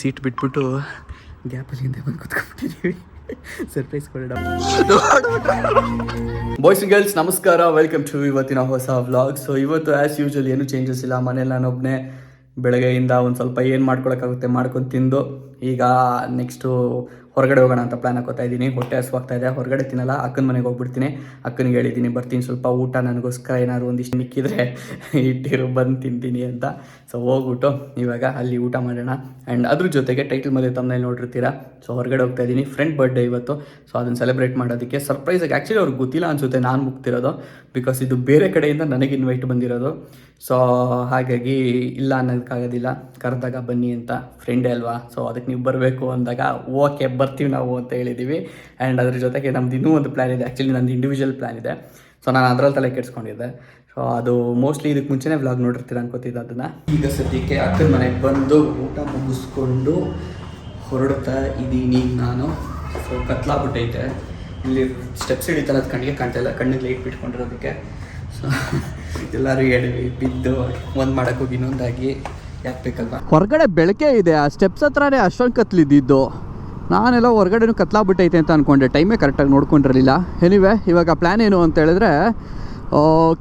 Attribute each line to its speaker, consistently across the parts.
Speaker 1: Seat ಬಿಟ್ಬಿಟ್ಟು ಗ್ಯಾಪಲ್ಲಿ ಹಿಂದೆ ಬಂದು ಕೂತ್ಕೊಂಡ್ಬಿಟ್ಟಿದ್ದೀವಿ ಸರ್ಪ್ರೈಸ್ ಕೊಡೋಣ. ಬಾಯ್ಸ್ ಗರ್ಲ್ಸ್ ನಮಸ್ಕಾರ. ವೆಲ್ಕಮ್ ಟು ಇವತ್ತಿನ ಹೊಸ ವ್ಲಾಗ್ ಸೊ ಇವತ್ತು ಆಸ್ ಯೂಶಲ್ ಏನು ಚೇಂಜಸ್ ಇಲ್ಲ. ಮನೇಲಿ ನಾನೊಬ್ಬನೇ ಬೆಳಗ್ಗೆಯಿಂದ ಒಂದು ಸ್ವಲ್ಪ ಏನು ಮಾಡ್ಕೊಳಕ್ಕಾಗುತ್ತೆ ಮಾಡ್ಕೊಂಡು ತಿಂದು ಈಗ ನೆಕ್ಸ್ಟು ಹೊರಗಡೆ ಹೋಗೋಣ ಅಂತ ಪ್ಲ್ಯಾನ್ ಹಾಕೋತಾ ಇದ್ದೀನಿ. ಹೊಟ್ಟೆ ಹಸುವಾಗ್ತಾ ಇದೆ. ಹೊರಗಡೆ ತಿನ್ನಲ್ಲ. ಅಕ್ಕನ ಮನೆಗೆ ಹೋಗ್ಬಿಡ್ತೀನಿ. ಅಕ್ಕನಿಗೆ ಹೇಳಿದ್ದೀನಿ, ಬರ್ತೀನಿ. ಸ್ವಲ್ಪ ಊಟ ನನಗೋಸ್ಕರ ಏನಾದ್ರು ಒಂದಿಷ್ಟು ಮಿಕ್ಕಿದ್ರೆ ಇಟ್ಟಿರು, ಬಂದು ತಿಂತೀನಿ ಅಂತ. ಸೊ ಹೋಗ್ಬಿಟ್ಟು ಇವಾಗ ಅಲ್ಲಿ ಊಟ ಮಾಡೋಣ. ಆ್ಯಂಡ್ ಅದ್ರ ಜೊತೆಗೆ ಟೈಟಲ್ ಮದುವೆ ತಮ್ಮನೇಲಿ ನೋಡಿರ್ತೀರಾ? ಸೊ ಹೊರಗಡೆ ಹೋಗ್ತಾ ಇದ್ದೀನಿ. ಫ್ರೆಂಡ್ ಬರ್ಡೇ ಇವತ್ತು. ಸೊ ಅದನ್ನು ಸೆಲೆಬ್ರೇಟ್ ಮಾಡೋದಕ್ಕೆ ಸರ್ಪ್ರೈಸಾಗಿ ಆ್ಯಕ್ಚುಲಿ ಅವ್ರಿಗೆ ಗೊತ್ತಿಲ್ಲ ಅನಿಸುತ್ತೆ ನಾನು ಮುಗ್ತಿರೋದು ಬಿಕಾಸ್ ಇದು ಬೇರೆ ಕಡೆಯಿಂದ ನನಗೆ ಇನ್ವೈಟ್ ಬಂದಿರೋದು. ಸೊ ಹಾಗಾಗಿ ಇಲ್ಲ ಅನ್ನೋದಕ್ಕಾಗೋದಿಲ್ಲ. ಕರೆದಾಗ ಬನ್ನಿ ಅಂತ ಫ್ರೆಂಡೇ ಅಲ್ವಾ? ಸೊ ಅದಕ್ಕೆ ನೀವು ಬರಬೇಕು ಅಂದಾಗ ಓಕೆ, ಬರ್ತೀವಿ ನಾವು ಅಂತ ಹೇಳಿದ್ದೀವಿ. ಆ್ಯಂಡ್ ಅದ್ರ ಜೊತೆಗೆ ನಮ್ದು ಇನ್ನೂ ಒಂದು ಪ್ಲ್ಯಾನ್ ಇದೆ. ಆ್ಯಕ್ಚುಲಿ ನಂದು ಇಂಡಿವಿಜುವಲ್ ಪ್ಲ್ಯಾನ್ ಇದೆ. ಸೊ ನಾನು ಅದರಲ್ಲಿ ತಲೆ ಕೆಡಿಸ್ಕೊಂಡಿದ್ದೆ. ಸೊ ಅದು ಮೋಸ್ಟ್ಲಿ ಇದಕ್ಕೆ ಮುಂಚೆನೇ ವ್ಲಾಗ್ ನೋಡಿರ್ತೀರ ಅನ್ಕೋತಿದ್ದೆ ಅದನ್ನು. ಈಗ ಸದ್ಯಕ್ಕೆ ಅಕ್ಕನ ಮನೆಗೆ ಬಂದು ಊಟ ಮುಗಿಸ್ಕೊಂಡು ಹೊರಡ್ತಾ ಇದ್ದೀನಿ ನಾನು. ಸೊ ಕತ್ಲಾಗ್ಬಿಟ್ಟೈತೆ. ಇಲ್ಲಿ ಸ್ಟೆಪ್ಸ್ ಹಿಡಿತಲ್ಲ ಅದು ಕಣ್ಣಿಗೆ ಕಾಣ್ತಾ ಇಲ್ಲ. ಕಣ್ಣಿಗೆ ಲೈಟ್ ಬಿಟ್ಕೊಂಡಿರೋದಕ್ಕೆ. ಸೊ ಎಲ್ಲರೂ ಹೇಳಿ ಬಿದ್ದು, ಒಂದು ಮಾಡೋಕ್ಕೋಗಿ ಇನ್ನೊಂದಾಗಿ.
Speaker 2: ಹೊರಗಡೆ ಬೆಳಕೆ ಇದೆ, ಆ ಸ್ಟೆಪ್ಸ್ ಹತ್ರನೇ ಅಷ್ಟೊಂದು ಕತ್ಲಿದ್ದಿದ್ದು. ನಾನೆಲ್ಲ ಹೊರಗಡೆನೂ ಕತ್ಲಾಗ್ಬಿಟ್ಟೈತೆ ಅಂತ ಅಂದ್ಕೊಂಡೆ ಟೈಮೇ ಕರೆಕ್ಟಾಗಿ ನೋಡ್ಕೊಂಡಿರಲಿಲ್ಲ. ಎನಿವೆ ಇವಾಗ ಪ್ಲ್ಯಾನ್ ಏನು ಅಂತ ಹೇಳಿದ್ರೆ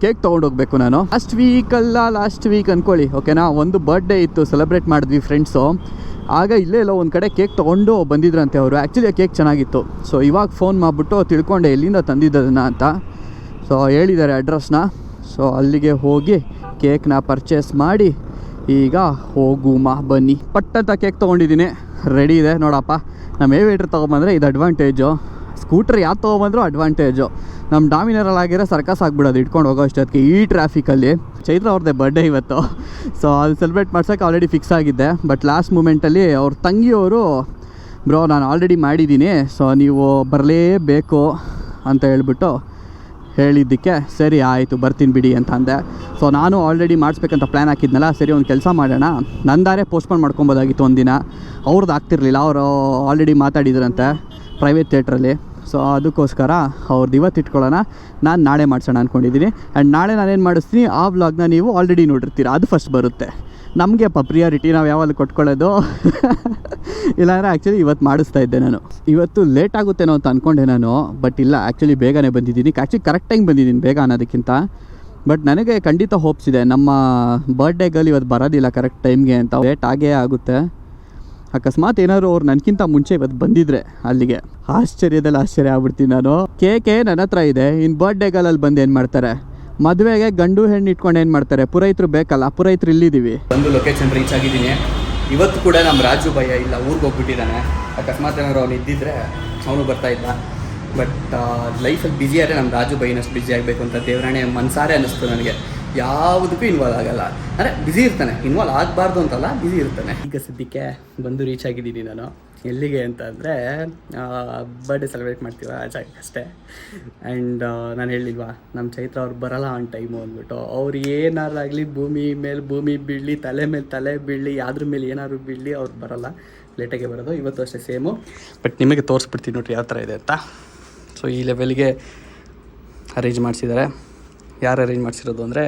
Speaker 2: ಕೇಕ್ ತೊಗೊಂಡೋಗ್ಬೇಕು ನಾನು. ಲಾಸ್ಟ್ ವೀಕಲ್ಲ ಲಾಸ್ಟ್ ವೀಕ್ ಅಂದ್ಕೊಳ್ಳಿ ಓಕೆನಾ ಒಂದು ಬರ್ಡೇ ಇತ್ತು ಸೆಲೆಬ್ರೇಟ್ ಮಾಡಿದ್ವಿ ಫ್ರೆಂಡ್ಸು ಆಗ ಇಲ್ಲೇ ಎಲ್ಲ ಒಂದು ಕಡೆ ಕೇಕ್ ತೊಗೊಂಡು ಬಂದಿದ್ರಂತೆ ಅವರು. ಆ್ಯಕ್ಚುಲಿ ಆ ಕೇಕ್ ಚೆನ್ನಾಗಿತ್ತು. ಸೊ ಇವಾಗ ಫೋನ್ ಮಾಡಿಬಿಟ್ಟು ತಿಳ್ಕೊಂಡೆ, ಎಲ್ಲಿಂದ ತಂದಿದ್ದದನ್ನ ಅಂತ. ಸೊ ಹೇಳಿದ್ದಾರೆ ಅಡ್ರೆಸ್ನ ಸೊ ಅಲ್ಲಿಗೆ ಹೋಗಿ ಕೇಕ್ನ ಪರ್ಚೇಸ್ ಮಾಡಿ ಈಗ ಹೋಗುಮ, ಬನ್ನಿ. ಪಟ್ಟಂತ ಕೇಕ್ ತೊಗೊಂಡಿದ್ದೀನಿ. ರೆಡಿ ಇದೆ, ನೋಡಪ್ಪ. ನಮ್ಮ ಏವೇಟ್ರ್ ತೊಗೊಂಬಂದರೆ ಇದು ಅಡ್ವಾಂಟೇಜು ಸ್ಕೂಟ್ರ್ ಯಾವ್ದು ತೊಗೊಂಬಂದ್ರು ಅಡ್ವಾಂಟೇಜು ನಮ್ಮ ಡಾಮಿನರಲ್ಲಿ ಆಗಿರೋ ಸರ್ಕಸ್ ಆಗ್ಬಿಡೋದು, ಇಟ್ಕೊಂಡು ಹೋಗೋ ಅಷ್ಟೊತ್ತಿಗೆ ಈ ಟ್ರಾಫಿಕಲ್ಲಿ ಚೈತ್ರ ಅವ್ರದ್ದೇ ಬರ್ಡೇ ಇವತ್ತು. ಸೊ ಅದು ಸೆಲೆಬ್ರೇಟ್ ಮಾಡ್ಸೋಕ್ಕೆ ಆಲ್ರೆಡಿ ಫಿಕ್ಸ್ ಆಗಿದ್ದೆ. ಬಟ್ ಲಾಸ್ಟ್ ಮೂಮೆಂಟಲ್ಲಿ ಅವ್ರ ತಂಗಿಯವರು, ಬ್ರೋ, ನಾನು ಆಲ್ರೆಡಿ ಮಾಡಿದ್ದೀನಿ. ಸೊ ನೀವು ಬರಲೇಬೇಕು, ಅಂತ ಹೇಳ್ಬಿಟ್ಟು ಹೇಳಿದ್ದಕ್ಕೆ ಸರಿ ಆಯಿತು, ಬರ್ತೀನಿ ಬಿಡಿ ಅಂತ ಅಂದೆ. ಸೊ ನಾನು ಆಲ್ರೆಡಿ ಮಾಡಿಸ್ಬೇಕಂತ ಪ್ಲ್ಯಾನ್ ಹಾಕಿದ್ನಲ್ಲ, ಸರಿ ಒಂದು ಕೆಲಸ ಮಾಡೋಣ. ನಂದಾರೆ ಪೋಸ್ಟ್ಪೋನ್ ಮಾಡ್ಕೊಬೋದಾಗಿತ್ತು ಒಂದಿನ. ಅವ್ರದ್ದು ಆಗ್ತಿರ್ಲಿಲ್ಲ, ಅವರು ಆಲ್ರೆಡಿ ಮಾತಾಡಿದ್ರಂತೆ ಪ್ರೈವೇಟ್ ಥಿಯೇಟ್ರಲ್ಲಿ ಸೊ ಅದಕ್ಕೋಸ್ಕರ ಅವ್ರದ್ದು ಇವತ್ತು ಇಟ್ಕೊಳ್ಳೋಣ, ನಾನು ನಾಳೆ ಮಾಡಿಸೋಣ ಅಂದ್ಕೊಂಡಿದ್ದೀನಿ ಆ್ಯಂಡ್ ನಾಳೆ ನಾನೇನು ಮಾಡಿಸ್ತೀನಿ, ಆ ವ್ಲಾಗ್ನ ನೀವು ಆಲ್ರೆಡಿ ನೋಡಿರ್ತೀರ, ಅದು ಫಸ್ಟ್ ಬರುತ್ತೆ. ನಮಗೆ ಪ ಪ್ರಿಯಾರಿಟಿ ನಾವು ಯಾವಾಗ ಕೊಟ್ಕೊಳ್ಳೋದು? ಇಲ್ಲಾಂದರೆ ಆ್ಯಕ್ಚುಲಿ ಇವತ್ತು ಮಾಡಿಸ್ತಾ ಇದ್ದೆ ನಾನು. ಇವತ್ತು ಲೇಟ್ ಆಗುತ್ತೇನೋ ಅಂತ ಅಂದ್ಕೊಂಡೆ ನಾನು ಬಟ್ ಇಲ್ಲ ಆ್ಯಕ್ಚುಲಿ ಬೇಗನೆ ಬಂದಿದ್ದೀನಿ. ಆ್ಯಕ್ಚುಲಿ ಕರೆಕ್ಟ್ ಟೈಮ್ ಬಂದಿದ್ದೀನಿ, ಬೇಗ ಅನ್ನೋದಕ್ಕಿಂತ. ಬಟ್ ನನಗೆ ಖಂಡಿತ ಹೋಪ್ಸ್ ಇದೆ. ನಮ್ಮ ಬರ್ಡೇಗಲ್ಲಿ ಇವತ್ತು ಬರೋದಿಲ್ಲ ಕರೆಕ್ಟ್ ಟೈಮ್ಗೆ ಅಂತ. ಲೇಟ್ ಆಗೇ ಆಗುತ್ತೆ. ಅಕಸ್ಮಾತ್ ಏನಾದ್ರು ಅವ್ರು ನನಗಿಂತ ಮುಂಚೆ ಇವತ್ತು ಬಂದಿದ್ರೆ ಅಲ್ಲಿಗೆ. ಆಶ್ಚರ್ಯದಲ್ಲಿ ಆಶ್ಚರ್ಯ ಆಗ್ಬಿಡ್ತೀನಿ ನಾನು. ಕೇಕೆ ನನ್ನ ಹತ್ರ ಇದೆ. ಇನ್ನು ಬರ್ಡೇಗಳಲ್ಲಿ ಬಂದು ಏನು ಮಾಡ್ತಾರೆ? ಮದುವೆಗೆ ಗಂಡು ಹೆಣ್ಣು ಇಟ್ಕೊಂಡು ಏನು ಮಾಡ್ತಾರೆ? ಪುರೈತರು ಬೇಕಲ್ಲ, ಪುರೈತರು ಇಲ್ಲಿದ್ದೀವಿ.
Speaker 1: ಒಂದು ಲೊಕೇಶನ್ ರೀಚ್ ಆಗಿದ್ದೀನಿ. ಇವತ್ತು ಕೂಡ ನಮ್ಮ ರಾಜು ಭಯ ಇಲ್ಲ, ಊರಿಗೆ ಹೋಗ್ಬಿಟ್ಟಿದ್ದಾನೆ. ಅಕಸ್ಮಾತ್ ಏನಾದ್ರು ಅವ್ನು ಇದ್ದಿದ್ರೆ ಅವನು ಬರ್ತಾ ಇಲ್ಲ. ಬಟ್ ಲೈಫಲ್ಲಿ ಬ್ಯುಸಿ ಆದರೆ ನಮ್ಮ ರಾಜು ಭಯನಷ್ಟು ಬ್ಯುಸಿ ಆಗಬೇಕು ಅಂತ ದೇವರಾಣೆ ಮನ್ಸಾರೆ ಅನ್ನಿಸ್ತು ನನಗೆ. ಯಾವುದಕ್ಕೂ ಇನ್ವಾಲ್ವ್ ಆಗಲ್ಲ. ಅಂದರೆ ಬ್ಯುಸಿ ಇರ್ತಾನೆ. ಇನ್ವಾಲ್ವ್ ಆಗಬಾರ್ದು ಅಂತಲ್ಲ ಬ್ಯುಸಿ ಇರ್ತಾನೆ. ಈಗ ಸದ್ಯಕ್ಕೆ ಬಂದು ರೀಚ್ ಆಗಿದ್ದೀನಿ ನಾನು. ಎಲ್ಲಿಗೆ ಅಂತ ಅಂದರೆ ಬರ್ಡೇ ಸೆಲೆಬ್ರೇಟ್ ಮಾಡ್ತೀವ ಆ ಅಷ್ಟೇ. ಆ್ಯಂಡ್ ನಾನು ಹೇಳಿಲ್ವಾ ನಮ್ಮ ಚೈತ್ರ ಅವ್ರು ಬರಲ್ಲ ಆನ್ ಟೈಮು ಅಂದ್ಬಿಟ್ಟು ಅವ್ರು ಏನಾರಾಗಲಿ ಭೂಮಿ ಮೇಲೆ ಭೂಮಿ ಬೀಳಲಿ ತಲೆ ಮೇಲೆ ತಲೆ ಬೀಳಲಿ ಯಾವ್ದ್ರ ಮೇಲೆ ಏನಾದ್ರು ಬೀಳಲಿ ಅವ್ರು ಬರಲ್ಲ. ಲೇಟಾಗೆ ಬರೋದು ಇವತ್ತು ಅಷ್ಟೇ ಸೇಮು ಬಟ್ ನಿಮಗೆ ತೋರಿಸ್ಬಿಡ್ತೀನಿ ನೋಡ್ರಿ ಯಾವ ಥರ ಇದೆ ಅಂತ. ಸೊ ಈ ಲೆವೆಲ್ಗೆ ಅರೇಂಜ್ ಮಾಡಿಸಿದ್ದಾರೆ ಯಾರು ಅರೇಂಜ್ ಮಾಡಿಸಿರೋದು ಅಂದರೆ?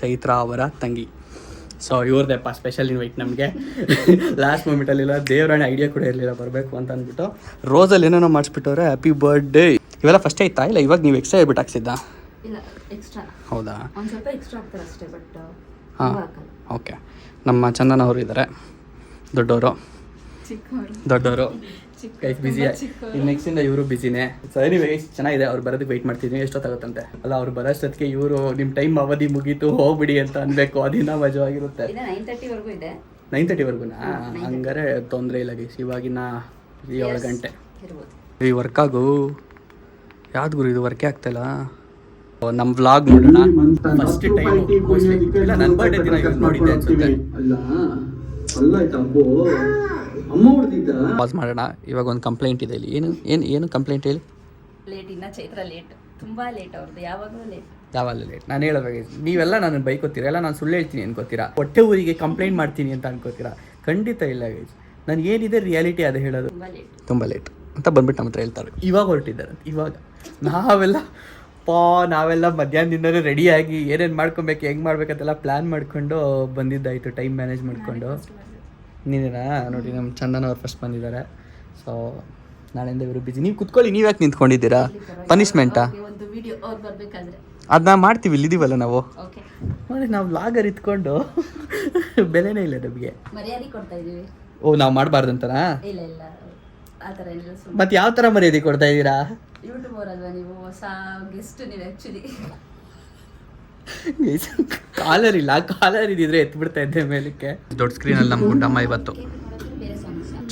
Speaker 1: ಚೈತ್ರ ಅವರ ತಂಗಿ. ಸೊ ಇವ್ರದ್ದೆಪ್ಪ ಸ್ಪೆಷಲ್ ಇನ್ವೈಟ್ ನಮಗೆ. ಲಾಸ್ಟ್ ಮೂಮೆಂಟಲ್ಲಿಲ್ಲ ದೇವರಾಣಿ ಐಡಿಯಾ ಕೂಡ ಇರಲಿಲ್ಲ ಬರಬೇಕು ಅಂತ ಅಂದ್ಬಿಟ್ಟು. ರೋಸಲ್ಲಿ ಏನೇನೋ ಮಾಡಿಸ್ಬಿಟ್ಟವ್ರೆ ಹ್ಯಾಪಿ ಬರ್ಡೇ ಇವೆಲ್ಲ ಫಸ್ಟೇ ಇತ್ತಾ? ಇಲ್ಲ ಇವಾಗ ನೀವು ಎಕ್ಸ್ಟ್ರಾ ಹೇಳ್ಬಿಟ್ಟು ಹಾಕ್ಸಿದ್ದಾ? ಹೌದಾ? ಹಾಂ ಓಕೆ ನಮ್ಮ ಚಂದನ ಅವರು ಇದ್ದಾರೆ ದೊಡ್ಡವರು ದೊಡ್ಡವರು. ಗೈಸ್ ಬಿಸಿ ಇನ್ನು ನೆಕ್ಸ್ಟಿಂದ ಇವರು ಬಿಸಿನೇ ಸರಿ ಗೈಸ್ ಚೆನ್ನಾಗಿದೆ. ಅವ್ರು ಬರೋದಕ್ಕೆ ವೆಯ್ಟ್ ಮಾಡ್ತಿದ್ವಿ. ಎಷ್ಟೊತ್ತಾಗುತ್ತಂತೆ? ಅಲ್ಲ ಅವ್ರು ಬರೋಷ್ಟೊತ್ತಿಗೆ ಇವರು ನಿಮ್ಮ ಟೈಮ್ ಅವಧಿ ಮುಗೀತು ಹೋಗ್ಬಿಡಿ ಅಂತ ಅನ್ಬೇಕು. ಅದಿನ್ನ ಮಜವಾಗಿರುತ್ತೆ.
Speaker 3: ನೈನ್
Speaker 1: ತರ್ಟಿವರೆಗುನಾ? ಹಂಗಾರೆ ತೊಂದರೆ ಇಲ್ಲ ಗೈಸ್ ಇವಾಗಿನ ಏಳು ಗಂಟೆ. ಈ ವರ್ಕ್ ಆಗು? ಯಾವ್ದು ಗುರು ಇದು ವರ್ಕೇ ಆಗ್ತಾಯಿಲ್ಲ ನಮ್ಮ ವ್ಲಾಗ್ ನೋಡೋಣ. ಫಸ್ಟ್ ಟೈಮ್ ಇಲ್ಲ ನನ್ನ ಬರ್ಡೇ ದಿನ ಇವತ್ತು ನೋಡಿದ್ದೆ ಅನ್ಸುತ್ತೆ. ಪಾಸ್ ಮಾಡೋಣ. ಇವಾಗ ಒಂದು ಕಂಪ್ಲೇಂಟ್ ಇದೆ ಇಲ್ಲಿ. ಏನು ಏನು ಏನು ಕಂಪ್ಲೇಂಟ್ ಹೇಳಿ?
Speaker 3: ಲೇಟ್ ಇನ್ನ ಚೈತ್ರ ಲೇಟ್ ತುಂಬಾ ಲೇಟ್ ಅವ್ರದ್ದು ಯಾವಾಗಲೂ ಲೇಟ್
Speaker 1: ಯಾವಾಗಲೂ ಲೇಟ್ ನಾನು ಹೇಳಬೇಕು ನೀವೆಲ್ಲ ನಾನು ಬೈಕೋತೀರ? ಎಲ್ಲ ನಾನು ಸುಳ್ಳು ಹೇಳ್ತೀನಿ ಅನ್ಕೋತೀರಾ? ಹೊಟ್ಟೆ ಊರಿಗೆ ಕಂಪ್ಲೇಂಟ್ ಮಾಡ್ತೀನಿ ಅಂತ ಅನ್ಕೋತೀರಾ? ಖಂಡಿತ ಇಲ್ಲ ಗೈಸ್. ನಾನು ಏನಿದೆ ರಿಯಾಲಿಟಿ ಅದು ಹೇಳೋದು.
Speaker 3: ತುಂಬಾ ಲೇಟ್
Speaker 1: ತುಂಬ ಲೇಟ್ ಅಂತ ಬಂದ್ಬಿಟ್ಟು ನಮ್ಮ ಹತ್ರ ಹೇಳ್ತಾರೆ. ಇವಾಗ ಹೊರಟಿದ್ದಾರೆ. ಇವಾಗ. ನಾವೆಲ್ಲ ಪಾ ನಾವೆಲ್ಲ ಮಧ್ಯಾಹ್ನದಿಂದಲೇ ರೆಡಿಯಾಗಿ ಏನೇನು ಮಾಡ್ಕೊಬೇಕು ಹೆಂಗೆ ಮಾಡ್ಬೇಕಂತೆಲ್ಲ ಪ್ಲ್ಯಾನ್ ಮಾಡ್ಕೊಂಡು ಬಂದಿದ್ದಾಯಿತು ಟೈಮ್ ಮ್ಯಾನೇಜ್ ಮಾಡಿಕೊಂಡು. ನೀನೇನಾ ನೋಡಿ ನಮ್ಮ ಚಂದನ ಅವ್ರು ಫಸ್ಟ್ ಬಂದಿದ್ದಾರೆ. ಸೊ ನಾಳೆಯಿಂದ ಇವರು ಬಿಜಿ ನೀವು ಕುತ್ಕೊಳ್ಳಿ ನೀವು ಯಾಕೆ ನಿಂತ್ಕೊಂಡಿದ್ದೀರಾ? ಪನಿಷ್ಮೆಂಟಾ
Speaker 3: ಒಂದು ವಿಡಿಯೋ ಅವ್ರು ಬರ್ಬೇಕಾದ್ರೆ.
Speaker 1: ಅದನ್ನ ಮಾಡ್ತೀವಿ ಇಲ್ಲಿದ್ದೀವಲ್ಲ ನಾವು.
Speaker 3: ಓಕೆ
Speaker 1: ನೋಡಿ ನಾವು ಲಾಗರ್ ಇತ್ಕೊಂಡು ಬೆಲೆನೇ ಇಲ್ಲ ನಮಗೆ.
Speaker 3: ಮರ್ಯಾದೆ ಕೊಡ್ತಾ ಇದೀವಿ.
Speaker 1: ಓ ನಾವು
Speaker 3: ಇಲ್ಲ ಇಲ್ಲ. ಆ ಥರ ಸುಮ್ಮನೆ
Speaker 1: ಮತ್ತೆ ಯಾವ ಥರ ಮರ್ಯಾದೆ ಕೊಡ್ತಾ ಇದ್ದೀರಾ
Speaker 3: ಯೂಟ್ಯೂಬರ್ ಅಲ್ವಾ ನೀವು? ಹೊಸ ಗೆಸ್ಟ್ ನೀವು ಆ್ಯಕ್ಚುಲಿ
Speaker 1: ಕಾಲರ್ ಇಲ್ಲ ಕಾಲರ್ ಇದ್ದಿದ್ರೆ ಎತ್ಬಿಡ್ತಾ ಇದ್ದೆ ಮೇಲಕ್ಕೆ. ದೊಡ್ಡ ಸ್ಕ್ರೀನಲ್ಲಿ ನಮ್ಮ ಗುಡ್ಡಮ್ಮ ಇವತ್ತು.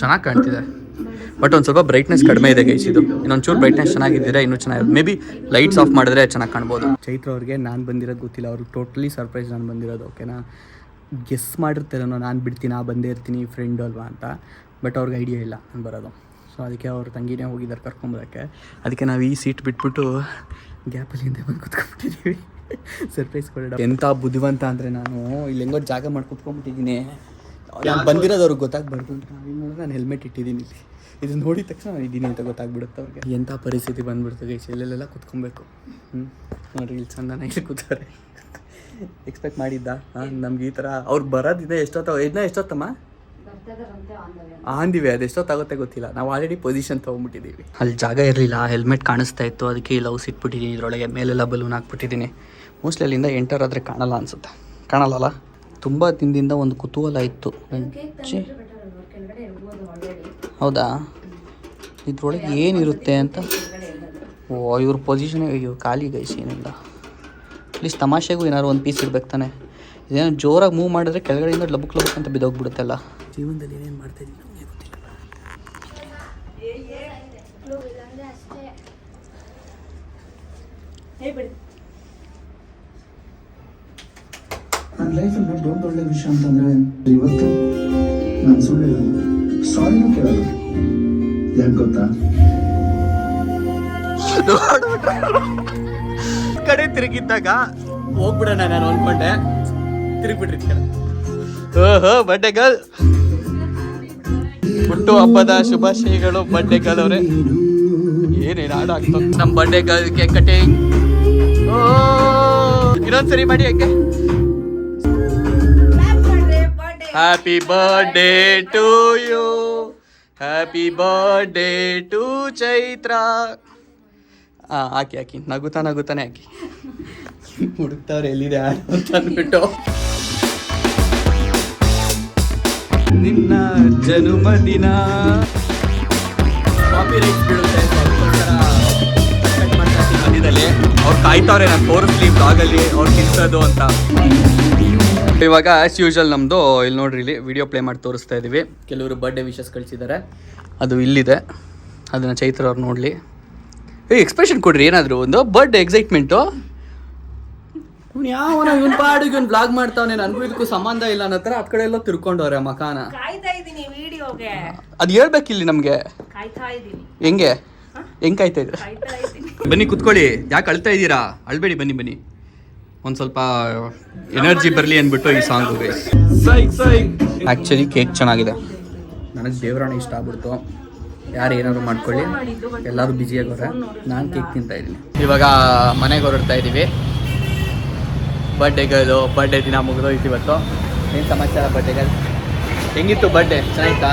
Speaker 1: ಚೆನ್ನಾಗಿ ಕಾಣ್ತಿದೆ. ಬಟ್ ಒಂದು ಸ್ವಲ್ಪ ಬ್ರೈಟ್ನೆಸ್ ಕಡಿಮೆ ಇದೆ ಗೈಸ್ ಇದು. ಇನ್ನೊಂದು ಚೂರು ಬ್ರೈಟ್ನೆಸ್ ಚೆನ್ನಾಗಿದ್ದರೆ ಇನ್ನೂ ಚೆನ್ನಾಗಿದೆ ಮೇ ಬಿ ಲೈಟ್ಸ್ ಆಫ್ ಮಾಡಿದ್ರೆ ಚೆನ್ನಾಗಿ ಕಾಣ್ಬೋದು. ಚೈತ್ರ ಅವ್ರಿಗೆ ನಾನು ಬಂದಿರೋದು ಗೊತ್ತಿಲ್ಲ. ಅವ್ರಿಗೆ ಟೋಟಲಿ ಸರ್ಪ್ರೈಸ್ ನಾನು ಬಂದಿರೋದು ಓಕೆನಾ ಗೆಸ್ ಮಾಡಿರ್ತಾರೇನೋ ನಾನು ಬಿಡ್ತೀನಿ ನಾ ಬಂದೇ ಇರ್ತೀನಿ ಫ್ರೆಂಡ್ ಅಲ್ವಾ ಅಂತ. ಬಟ್ ಅವ್ರಿಗೆ ಐಡಿಯಾ ಇಲ್ಲ ನಾನು ಬರೋದು. ಸೊ ಅದಕ್ಕೆ ಅವ್ರ ತಂಗಿನೇ ಹೋಗಿದ್ದಾರೆ ಕರ್ಕೊಂಬೋದಕ್ಕೆ ಅದಕ್ಕೆ ನಾವು ಈ ಸೀಟ್ ಬಿಟ್ಬಿಟ್ಟು ಗ್ಯಾಪಲ್ಲಿ ಹಿಂದೆ ಬಂದು ಕುತ್ಕೊಂಡ್ಬಿಟ್ಟಿದ್ದೀವಿ ಸರ್ಪ್ರೈಸ್ ಕೊಡೋಣ ಎಂಥ ಬುದ್ಧಿವಂತ ಅಂದರೆ ನಾನು ಇಲ್ಲಿ ಹೆಂಗೋ ಜಾಗ ಮಾಡಿ ಕುತ್ಕೊಂಡ್ಬಿಟ್ಟಿದ್ದೀನಿ. ನಾನು ಬಂದಿರೋದು ಅವ್ರಿಗೆ ಗೊತ್ತಾಗ್ಬಾರ್ದು ಅಂತ. ನಾನು ಹೆಲ್ಮೆಟ್ ಇಟ್ಟಿದ್ದೀನಿ ಇಲ್ಲಿ. ಇದು ನೋಡಿದ ತಕ್ಷಣ ನಾನು ಇದ್ದೀನಿ ಅಂತ ಗೊತ್ತಾಗ್ಬಿಡುತ್ತೆ ಅವ್ರಿಗೆ. ಎಂಥ ಪರಿಸ್ಥಿತಿ ಬಂದ್ಬಿಡ್ತದೆ ಗೈಸ್ ಎಲ್ಲೆಲ್ಲೆಲ್ಲ ಕುತ್ಕೊಬೇಕು. ಹ್ಞೂ ನೋಡ್ರಿ ಇಲ್ಲಿ ಚಂದನ ಇಲ್ಲಿ ಕೂತಾರೆ ಎಕ್ಸ್ಪೆಕ್ಟ್ ಮಾಡಿದ್ದ? ಹಾಂ ನಮ್ಗೆ ಈ ಥರ ಅವ್ರು ಬರೋದಿದೆ ಎಷ್ಟೊತ್ತ ಇದನ್ನ ಎಷ್ಟೊತ್ತಮ್ಮ?
Speaker 3: ಬರ್ತಿದಾರಂತೆ ಆನ್ ದ ವೇ
Speaker 1: ಆಂದಿವೆ ಅದು ಎಷ್ಟೊತ್ತಾಗುತ್ತೆ ಗೊತ್ತಿಲ್ಲ. ನಾವು ಆಲ್ರೆಡಿ ಪೊಸಿಷನ್ ತೊಗೊಂಡ್ಬಿಟ್ಟಿದ್ದೀವಿ. ಅಲ್ಲಿ ಜಾಗ ಇರಲಿಲ್ಲ ಹೆಲ್ಮೆಟ್ ಕಾಣಿಸ್ತಾ ಇತ್ತು. ಅದಕ್ಕೆ ಲವ್ಸ್ ಇಟ್ಬಿಟ್ಟಿದ್ದೀನಿ ಇದರೊಳಗೆ ಮೇಲೆಲ್ಲ ಬಲೂನ್ ಹಾಕ್ಬಿಟ್ಟಿದ್ದೀನಿ ಮೋಸ್ಟ್ಲಿ ಅಲ್ಲಿಂದ ಎಂಟರ್ ಆದರೆ ಕಾಣಲ್ಲ ಅನ್ಸುತ್ತೆ. ಕಾಣಲ್ಲಲ್ಲ? ತುಂಬ ದಿನದಿಂದ ಒಂದು ಕುತೂಹಲ ಇತ್ತು. ಹೌದಾ? ಇದ್ರೊಳಗೆ ಏನಿರುತ್ತೆ ಅಂತ? ಓ ಇವ್ರ ಪೊಸಿಷನ್ ಅಯ್ಯೋ ಖಾಲಿ ಗೈಸ್ ಏನಿಲ್ಲ. ಪ್ಲೀಸ್ ತಮಾಷೆಗೂ ಏನಾದ್ರು ಒಂದು ಪೀಸ್ ಇರ್ಬೇಕು ತಾನೆ. ಇದೇನೋ ಜೋರಾಗಿ ಮೂವ್ ಮಾಡಿದ್ರೆ ಕೆಳಗಡೆಯಿಂದ ಲಬುಕ್ ಲಬುಕ್ ಅಂತ ಬಿದ್ದೋಗ್ಬಿಡುತ್ತಲ್ಲ ಜೀವನದಲ್ಲಿ ಏನೇನು ಮಾಡ್ತಾ ಇದ್ದೀನಿ ನಮಗೆ ಗೊತ್ತಿಲ್ಲ.
Speaker 4: ನನ್ನ ಲೈಫಲ್ಲಿ ದೊಡ್ಡ ಒಳ್ಳೆ ವಿಷಯ ಅಂತಂದ್ರೆ ಇವತ್ತು ನಾನು ಸುಳ್ಳು ಹೇಳೋದು. ಸಾರಿನೂ ಕೇಳೋದು ಯಾಕೆ ಗೊತ್ತಾ?
Speaker 1: ಕಡೆ ತಿರುಗಿದ್ದಾಗ ಹೋಗ್ಬಿಡೋಣ ನಾನು ಅನ್ಕೊಂಡೆ. ತಿರುಗ್ಬಿಟ್ರಿ ಓಹೋ ಬಡ್ಡೆ ಗರ್ಲ್ ಹುಟ್ಟು ಹಬ್ಬದ ಶುಭಾಶಯಗಳು ಬಡ್ಡೆ ಗರ್ಲ್ ಅವರೇ. ಏನೇನು ಹಾಡು ಆಗ್ತದೆ ನಮ್ಮ ಬಡ್ಡೆ ಗರ್ಲ್ಗೆ ಕಟಿಂಗ್ ಇನ್ನೊಂದ್ಸರಿ ಮಾಡಿ ಯಾಕೆ? Happy birthday to you happy birthday to Chaitra ಹಾಂ ಹಾಕಿ ಹಾಕಿ. ನಗುತ್ತಾ, ನಗುತ್ತಾನೆ ಹಾಕಿ. ಹುಡುಕ್ತವ್ರೆ ಎಲ್ಲಿದೆ ಹಾಡು ಅಂತ ಅಂದ್ಬಿಟ್ಟು. ನಿನ್ನ ಜನ್ಮದಿನ ಕಾಪಿ ಮಧ್ಯದಲ್ಲಿ. ಅವ್ರು ಕಾಯ್ತಾವ್ರೆ, ನಾನು ತೋರಿಸ್ಲಿ ಬ್ಲಾಗಲ್ಲಿ ಅವ್ರು ಕಿರ್ಸೋದು ಅಂತ. ಇವಾಗ ಆಸ್ ಯೂಶಲ್ ನಮ್ಮದು ಇಲ್ಲಿ ನೋಡ್ರಿ ಇಲ್ಲಿ ವಿಡಿಯೋ ಪ್ಲೇ ಮಾಡಿ ತೋರಿಸ್ತಾ ಇದ್ದೀವಿ ಕೆಲವರು ಬರ್ಡೇ ವಿಶಸ್ ಕಳಿಸಿದ್ದಾರೆ ಅದು ಇಲ್ಲಿದೆ. ಅದನ್ನು ಚೈತ್ರ ಅವ್ರು ನೋಡಲಿ. ಏ ಎಕ್ಸ್ಪ್ರೆಷನ್ ಕೊಡ್ರಿ ಏನಾದರೂ ಒಂದು ಬರ್ಡೇ ಎಕ್ಸೈಟ್ಮೆಂಟು ಯಾವನ ಇವನ್ ಪಾಡಿಗೆ ಇವನ್ ಬ್ಲಾಗ್ ಮಾಡ್ತಾವನೆ ನನಗೂ ಇದಕ್ಕೂ ಸಂಬಂಧ ಇಲ್ಲ ಅನ್ನೋ ಥರ ಆ ಕಡೆ ಎಲ್ಲ ತಿರ್ಕೊಂಡವ್ರೆ ಮಕಾನ
Speaker 3: ಕಾಯ್ತಾ ಇದ್ದೀನಿ ವಿಡಿಯೋಗೆ
Speaker 1: ಅದು ಹೇಳ್ಬೇಕಿಲ್ಲಿ ನಮಗೆ. ಹೆಂಗೆ? ಹೆಂಗ್ ಕಾಯ್ತಾ ಇದ್ರೆ? ಬನ್ನಿ ಕುತ್ಕೊಳ್ಳಿ. ಯಾಕೆ ಅಳ್ತಾ ಇದ್ದೀರಾ ಅಳ್ಬೇಡಿ ಬನ್ನಿ ಬನ್ನಿ. ಒಂದು ಸ್ವಲ್ಪ ಎನರ್ಜಿ ಬರಲಿ ಅಂದ್ಬಿಟ್ಟು ಈ ಸಾಂಗು ಆ್ಯಕ್ಚುಲಿ ಕೇಕ್ ಚೆನ್ನಾಗಿದೆ. ನನಗೆ ದೇವರಾಣ ಇಷ್ಟ ಆಗ್ಬಿಡ್ತು. ಯಾರು ಏನಾದ್ರು ಮಾಡ್ಕೊಳ್ಳಿ. ಎಲ್ಲರೂ ಬ್ಯುಸಿ ಆಗೋರೆ ನಾನು ಕೇಕ್ ತಿಂತಾ ಇದ್ದೀನಿ. ಇವಾಗ ಮನೆಗೆ ಹೊರಡ್ತಾ ಇದ್ದೀವಿ ಬರ್ಡೇಗಳು ಬರ್ಡೇ ದಿನ ಮುಗಿದೋಯ್ತು ಇವತ್ತು. ಏನು ಸಮಾಚಾರ ಬರ್ಡೇಗಳು ಹೆಂಗಿತ್ತು ಬರ್ಡೇ ಚೆನ್ನಾಗಿತ್ತಾ?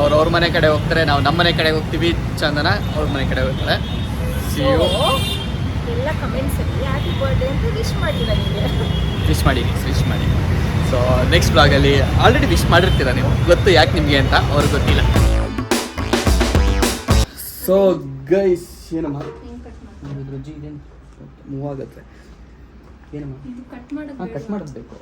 Speaker 1: ಅವ್ರು ಅವ್ರ ಮನೆ ಕಡೆ ಹೋಗ್ತಾರೆ. ನಾವು ನಮ್ಮ ಮನೆ ಕಡೆ ಹೋಗ್ತೀವಿ ಚಂದನ ಅವ್ರ ಮನೆ ಕಡೆ ಹೋಗ್ತಾರೆ. ಸಿ
Speaker 3: ಹ್ಯಾಪಿ ಬರ್ಡೇ ಅಂತ ವಿಶ್ ಮಾಡಿ ನನಗೆ
Speaker 1: ವಿಶ್ ಮಾಡಿ ವಿಶ್ ಮಾಡಿ. ಸೊ ನೆಕ್ಸ್ಟ್ ಬ್ಲಾಗಲ್ಲಿ ಆಲ್ರೆಡಿ ವಿಶ್ ಮಾಡಿರ್ತೀರ ನೀವು? ಗೊತ್ತು ಯಾಕೆ ನಿಮಗೆ ಅಂತ? ಅವ್ರಿಗೆ ಗೊತ್ತಿಲ್ಲ. ಸೊ ಗೈಸ್ ಏನಮ್ಮ? ರುಜಿ ಇದೇನು? ಮೂವ್ ಆಗುತ್ತೆ. ಏನಮ್ಮ?
Speaker 3: ಇದು ಕಟ್
Speaker 1: ಹಾಂ ಕಟ್ ಮಾಡಬೇಕು